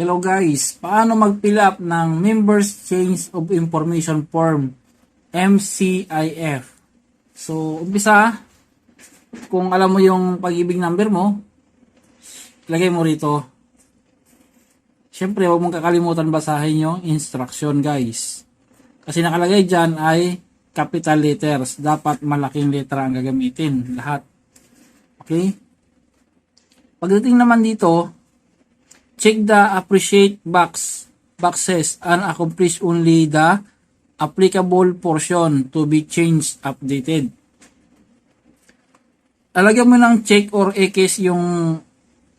Hello guys, paano mag-fill up ng Members Change of Information Form MCIF? So, umpisa, kung alam mo yung pag-ibig number mo, lagay mo rito. Siyempre, huwag mong kakalimutan basahin yung instruction guys. Kasi nakalagay dyan ay capital letters. Dapat malaking letra ang gagamitin. Lahat. Okay? Pagdating naman dito, check the appreciate box boxes and accomplish only the applicable portion to be changed updated. Talagyan mo ng check or X yung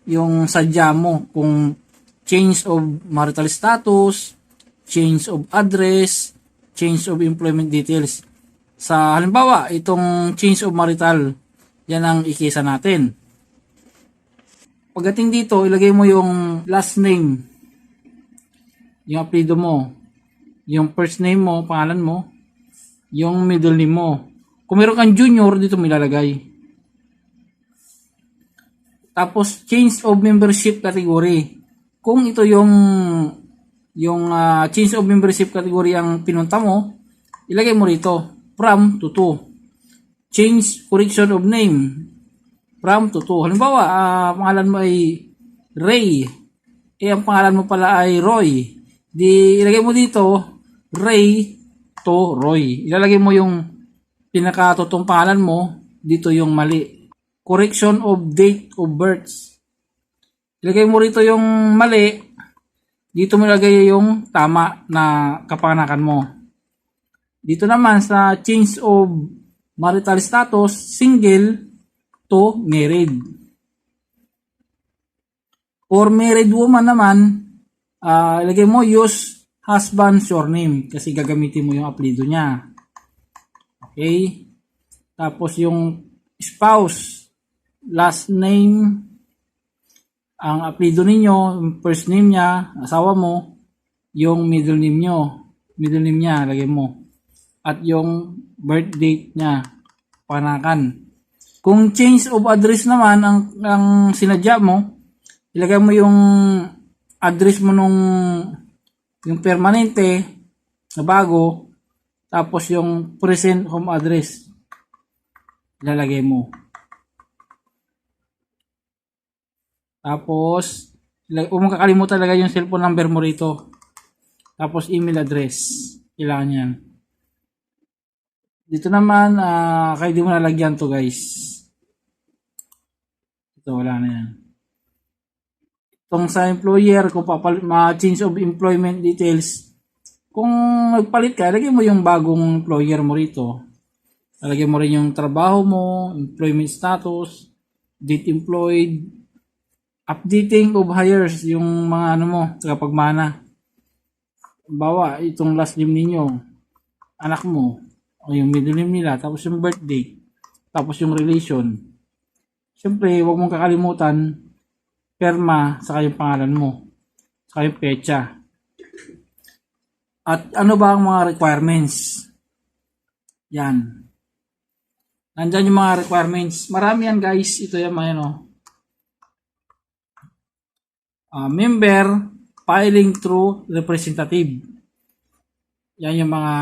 yung sadya mo kung change of marital status, change of address, change of employment details. Sa halimbawa, itong change of marital, yan ang ikisa natin. Pagdating dito, ilagay mo yung last name, yung apelido mo, yung first name mo, pangalan mo, yung middle name mo. Kung meron kang junior, dito mo ilalagay. Tapos, change of membership category. Kung ito yung yung ah, change of membership category ang pinunta mo, ilagay mo rito, from to to. Change correction of name, from to to. Halimbawa, ah, pangalan mo ay Ray. Eh, ang pangalan mo pala ay Roy. Di, ilagay mo dito, Ray to Roy. Ilalagay mo yung pinakatotong pangalan mo, dito yung mali. Correction of date of birth. Ilagay mo rito yung mali, dito mo ilagay yung tama na kapanganakan mo. Dito naman sa change of marital status, single to married. For married woman naman, ah ilagay mo use husband surname kasi gagamitin mo yung apelido niya. Okay? Tapos yung spouse, last name, ang apelido ninyo, first name niya, asawa mo, yung middle name nyo, middle name niya, lagay mo. At yung birth date niya, panakan. Kung change of address naman ang, ang sinadya mo, ilagay mo yung address mo nung yung permanente na bago, tapos yung present home address, ilalagay mo. Tapos, huwag mong kakalimutan talaga yung cellphone number mo rito. Tapos, email address. Kailangan yan. Dito naman, ah kayo di mo nalagyan to guys. Ito, wala na yan. Itong sa employer, kung papal- ma-change of employment details, kung nagpalit ka, lagay mo yung bagong employer mo rito. Lagay mo rin yung trabaho mo, employment status, date employed, updating of hires, yung mga ano mo, tagapagmana. Bawa, itong last name ninyo, anak mo, o yung middle name nila, tapos yung birthday, tapos yung relation. Siyempre, huwag mong kakalimutan, perma, saka yung pangalan mo, saka yung pecha. At ano ba ang mga requirements? Yan. Nandyan yung mga requirements. Marami yan guys. Ito yan mga ano. Ah, member filing through representative. Yan yung mga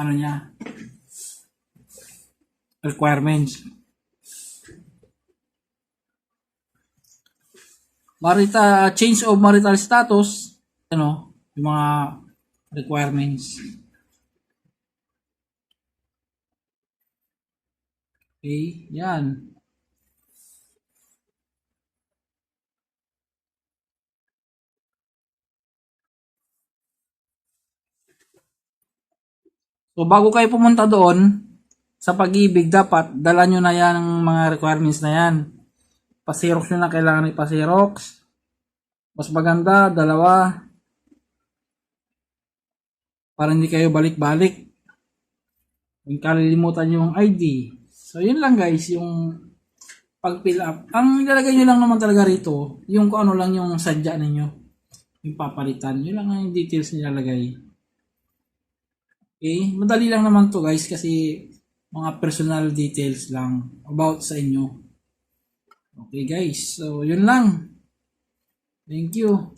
ano niya requirements. Marita change of marital status, ano, yung mga requirements. Okay, yan. So bago kayo pumunta doon sa pag-ibig, dapat dala nyo na yan ang mga requirements na yan. Pasirox nyo na kailangan ipasirox. Mas maganda, dalawa. Para hindi kayo balik-balik. Kung kalilimutan yung ID. So yun lang guys, yung pag-fill up. Ang ilalagay nyo lang naman talaga rito, yung kung ano lang yung sadya ninyo. Yung papalitan. Yun lang ang details nilalagay. Okay? Madali lang naman to guys kasi mga personal details lang about sa inyo. Okay guys, so yun lang. Thank you.